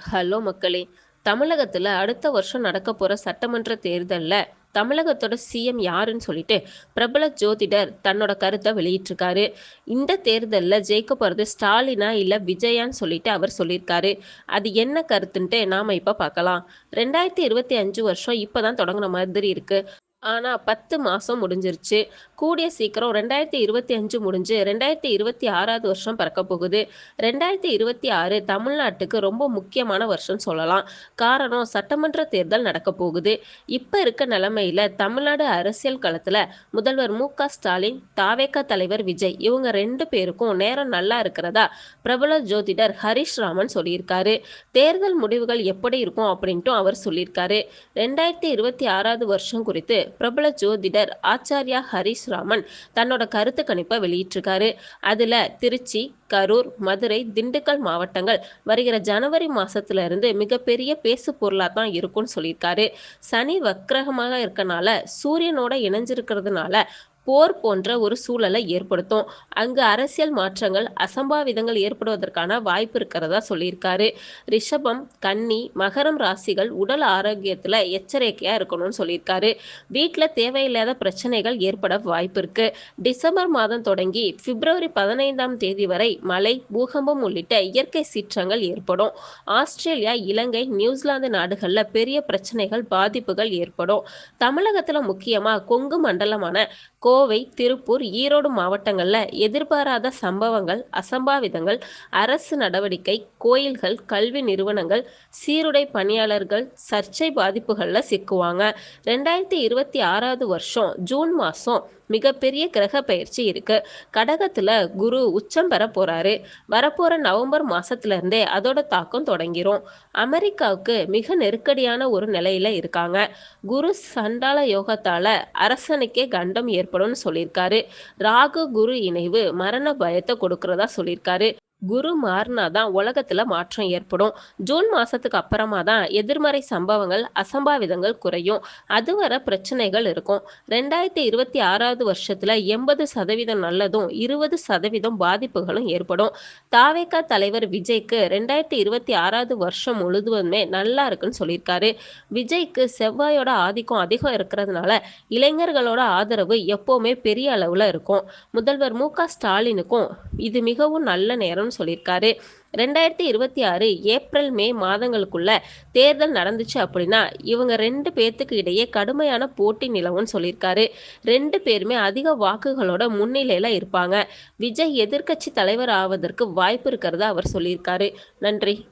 Hello மக்களே! தமிழகத்துல அடுத்த வருஷம் நடக்க போற சட்டமன்ற தேர்தல்ல தமிழகத்தோட சிஎம் யாருன்னு சொல்லிட்டு பிரபல ஜோதிடர் தன்னோட கருத்தை வெளியிட்டிருக்காரு. இந்த தேர்தலில் ஜெயிக்க போகிறது ஸ்டாலினா இல்லை விஜயான்னு சொல்லிட்டு அவர் சொல்லியிருக்காரு. அது என்ன கருத்துன்ட்டு நாம் இப்போ பார்க்கலாம். 2025 வருஷம் இப்போ தான் தொடங்குன மாதிரி இருக்குது ஆனால் பத்து மாதம் முடிஞ்சிருச்சு. கூடிய சீக்கிரம் 2025 முடிஞ்சு 2026வது வருஷம் பிறக்கப் போகுது. 2026 தமிழ்நாட்டுக்கு ரொம்ப முக்கியமான வருஷம் சொல்லலாம். காரணம் சட்டமன்ற தேர்தல் நடக்க போகுது. இப்போ இருக்க நிலமையில தமிழ்நாடு அரசியல் களத்தில் முதல்வர் மு. க. ஸ்டாலின், த.வே.க. தலைவர் விஜய் இவங்க ரெண்டு பேருக்கும் நேரம் நல்லா இருக்கிறதா பிரபல ஜோதிடர் ஹரிஷ் ராமன் சொல்லியிருக்காரு. தேர்தல் முடிவுகள் எப்படி இருக்கும் அப்படின்ட்டும் அவர் சொல்லியிருக்காரு. 2026வது வருஷம் குறித்து பிரபல ஜோதிடர் ஆச்சார்யா ஹரிஷ் ராமன் தன்னோட கருத்து கணிப்பை வெளியிட்டிருக்காரு. அதுல திருச்சி, கரூர், மதுரை, திண்டுக்கல் மாவட்டங்கள் வருகிற ஜனவரி மாசத்துல இருந்து மிகப்பெரிய பேசு பொருளா தான் இருக்கும்னு சொல்லியிருக்காரு. சனி வக்கிரகமாக இருக்கனால சூரியனோட இணைஞ்சிருக்கிறதுனால போர் போன்ற ஒரு சூழலை ஏற்படுத்தும். அங்கு அரசியல் மாற்றங்கள், அசம்பாவிதங்கள் ஏற்படுவதற்கான வாய்ப்பு இருக்கிறதா சொல்லியிருக்காரு. ரிஷபம், கன்னி, மகரம் ராசிகள் உடல் ஆரோக்கியத்துல எச்சரிக்கையா இருக்கணும்னு சொல்லியிருக்காரு. வீட்டில் தேவையில்லாத பிரச்சனைகள் ஏற்பட வாய்ப்பு இருக்கு. டிசம்பர் மாதம் தொடங்கி பிப்ரவரி 15ஆம் தேதி வரை மழை, பூகம்பம் உள்ளிட்ட இயற்கை சீற்றங்கள் ஏற்படும். ஆஸ்திரேலியா, இலங்கை, நியூசிலாந்து நாடுகள்ல பெரிய பிரச்சனைகள், பாதிப்புகள் ஏற்படும். தமிழகத்துல முக்கியமா கொங்கு மண்டலமான கோ கோவை, திருப்பூர், ஈரோடு மாவட்டங்களில் எதிர்பாராத சம்பவங்கள், அசம்பாவிதங்கள், அரசு நடவடிக்கை, கோயில்கள், கல்வி நிறுவனங்கள், சீருடை பணியாளர்கள் சர்ச்சை பாதிப்புகளில் சிக்குவாங்க. 2026வது வருஷம் ஜூன் மாசம் மிகப்பெரிய கிரக பயிற்சி இருக்கு. கடகத்துல குரு உச்சம் பெற போறாரு. வரப்போற நவம்பர் மாசத்துல இருந்தே அதோட தாக்கம் தொடங்கிரும். அமெரிக்காவுக்கு மிக நெருக்கடியான ஒரு நிலையில இருக்காங்க. குரு சண்டால யோகத்தால அரசனுக்கே கண்டம் ஏற்படும்னு சொல்லியிருக்காரு. ராகு, குரு இணைவு மரண பயத்தை கொடுக்கறதா சொல்லியிருக்காரு. குரு மாறினா தான் உலகத்துல மாற்றம் ஏற்படும். ஜூன் மாசத்துக்கு அப்புறமா தான் எதிர்மறை சம்பவங்கள், அசம்பாவிதங்கள் குறையும். அதுவரை பிரச்சனைகள் இருக்கும். 2026வது வருஷத்துல 80% நல்லதும், 20% பாதிப்புகளும் ஏற்படும். தாவேக்கா தலைவர் விஜய்க்கு 2026வது வருஷம் முழுவதுமே நல்லா இருக்குன்னு சொல்லியிருக்காரு. விஜய்க்கு செவ்வாயோட ஆதிக்கம் அதிகம் இருக்கிறதுனால இளைஞர்களோட ஆதரவு எப்பவுமே பெரிய அளவுல இருக்கும். முதல்வர் மு. க. ஸ்டாலினுக்கும் இது மிகவும் நல்ல நேரம் அப்படின்னு சொல்லியிருக்காரு. 2026 ஏப்ரல், மே மாதங்களுக்குள்ள தேர்தல் நடந்துச்சு அப்படின்னா இவங்க ரெண்டு பேர்த்துக்கு இடையே கடுமையான போட்டி நிலவும்னு சொல்லியிருக்காரு. ரெண்டு பேருமே அதிக வாக்குகளோட முன்னிலையில இருப்பாங்க. விஜய் எதிர்க்கட்சி தலைவர் ஆவதற்கு வாய்ப்பு இருக்கிறதா அவர் சொல்லியிருக்காரு. நன்றி.